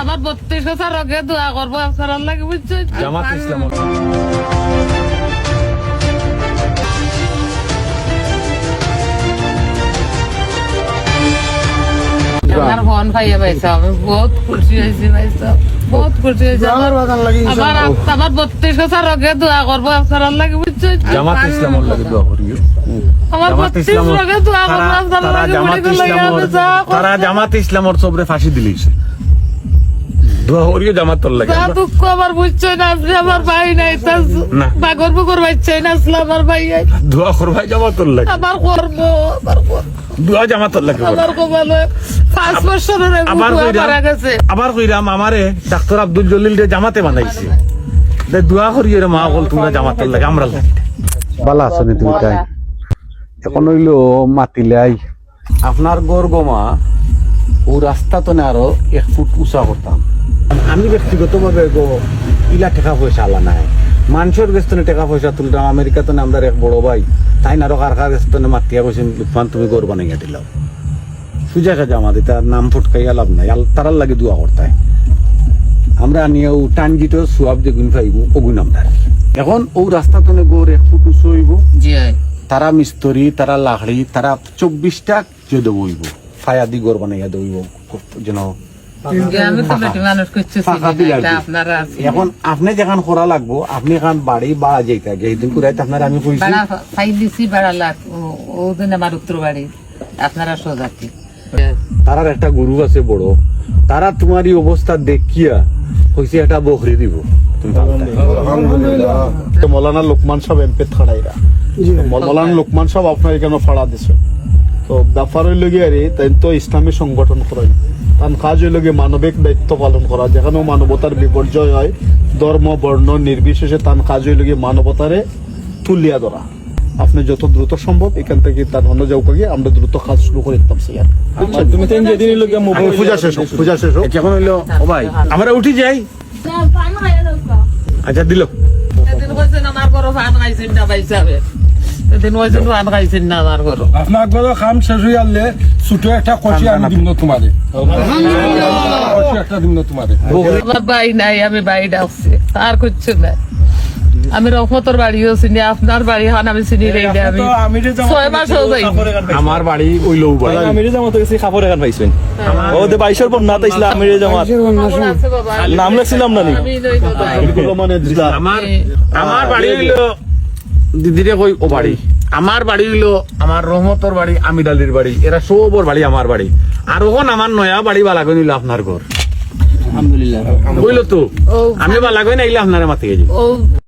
আমার বত্রিশ হাজার আগে দোয়া করব আপনার লাগে বুঝছ? জামাত ইসলাম। আমার ফোন পাইয়া পাইছে আমি বহুত খুশি হয়েছি ভাই বহুত খুশি হয়েছে। আমার বত্রিশ বছর দোয়া করব আপনার লাগে জামাত ইসলামর লাগে দোয়া করিও আমার জামাত বত্রিশ ইসলামর আগে দোয়া করব তারা জামাত ইসলামর তারা জামাত ইসলামর সবরে ফাঁসি দিলিছে দোয়া করিও জামাতর লাগে। দুঃখ আমার বুঝছে না আপনি আমার ভাই নাই তা না। বাগর বুকর না আসলে আমার ভাই। দোয়া করবাই জামাতর লাগে। আমার কর্ম আমার কর্ম। দোয়া জামাতর লাগে আমার পাঁচ বছরের আবার গেছে আবার কইরাম আমারে ডাক্তার আব্দুল জলিল রে জামাতে বানাইছে। দে দোয়া করিও রে মা বল তোমরা জামাতর লাগে আমরা লাগে। বালা আছেন তুমি তাই। এখন হইল মাতিলাই। আপনার গড় গমা ও রাস্তা তো না আরও এক ফুট উঁচা করতাম। আমি ব্যক্তিগতভাবে গো ইলা টাকা পয়সা আলা নাই। মানুষের গেস্তনে টাকা পয়সা তুলতাম আমেরিকাতে আমরা এক বড় ভাই তাই না আরও কার গেস্তনে মাতিয়া কইছেন লুৎফান তুমি গড় বানাইয়া দিলাও সুজা কাজা আমাদের তার নাম ফুটকাইয়া লাভ নাই আল তারার লাগে দোয়া করতায়। আমরা নিয়েও টান গিটো সুয়াব যে গুণ পাইব ওগুন আমরা এখন ও রাস্তা তনে গোর এক ফুট উঁচু হইব। তারা মিস্তরি তারা লাকড়ি তারা চব্বিশটা যদি বইব বানাইয়া দইব যেন। এখন আপনি যেখান লাগবো আপনি এখন বাড়ি বাড়া যেদিন আপনার আমি কইছি। বাড়া আমার উত্তর বাড়ি আপনারা সোজাতি তারার একটা গরু আছে বড় তারা তোমার এই অবস্থা দেখিয়া কইছে একটা বকরি দিব। তুমি মৌলানা লোকমান সাহেব এমপি থাড়াইরা। মৌলানা লোকমান সাহেব আপনার এখানে ফাড়া দিছে? তো ব্যাপার হইল গিয়ে আরে তাই তো ইসলামী সংগঠন করেন তার কাজ হইল গিয়ে মানবিক দায়িত্ব পালন করা যেখানেও মানবতার বিপর্যয় হয় ধর্ম বর্ণ নির্বিশেষে তার কাজ হইল গিয়ে মানবতারে তুলিয়া ধরা আপনি যত দ্রুত সম্ভব এখান থেকে তার অন্য যাও গিয়ে আমরা দ্রুত কাজ শুরু করে দিতাম স্যার তুমি তো যেদিন পূজা শেষ হোক পূজা শেষ হোক আচ্ছা, এখন হইল ও ভাই আমরা উঠি যাই। আচ্ছা দিল আমার খাইছেন না ভাই খাইছেন না আমার ঘরে আপনার ঘরে কাম শেষ হয়ে আনলে ছোট একটা কষি আমি দিম না। তোমারে। কষি একটা দিম না তোমারে। আমার নাই আমি বাড়ি ডাকছি। আর কিচ্ছু নাই। আমি রহমতর বাড়িও চিনি আপনার বাড়ি হান আমি চিনি আমি ছয় মাস হয়ে যাই আমার বাড়ি ওই লৌ বাড়ি আমিরে জামাত গেছি কাপড় এখান পাইছেন। ও দে বাইশের পর না তাইছিল আমিরে জামাত। নাম লেখছিলাম না নি? আমি দিলা আমার আমার বাড়ি হইল দিদিরে কই ও বাড়ি। আমার বাড়ি হইল আমার রহমতর বাড়ি আমিদালির বাড়ি। এরা সবর বাড়ি আমার বাড়ি। আর ওখন আমার নয়া বাড়ি বালাগন হইল আপনার ঘর। আলহামদুলিল্লাহ। কইলো তো? আমি আমি বালাগন আইলে আপনারে মাতি গেছি। ও।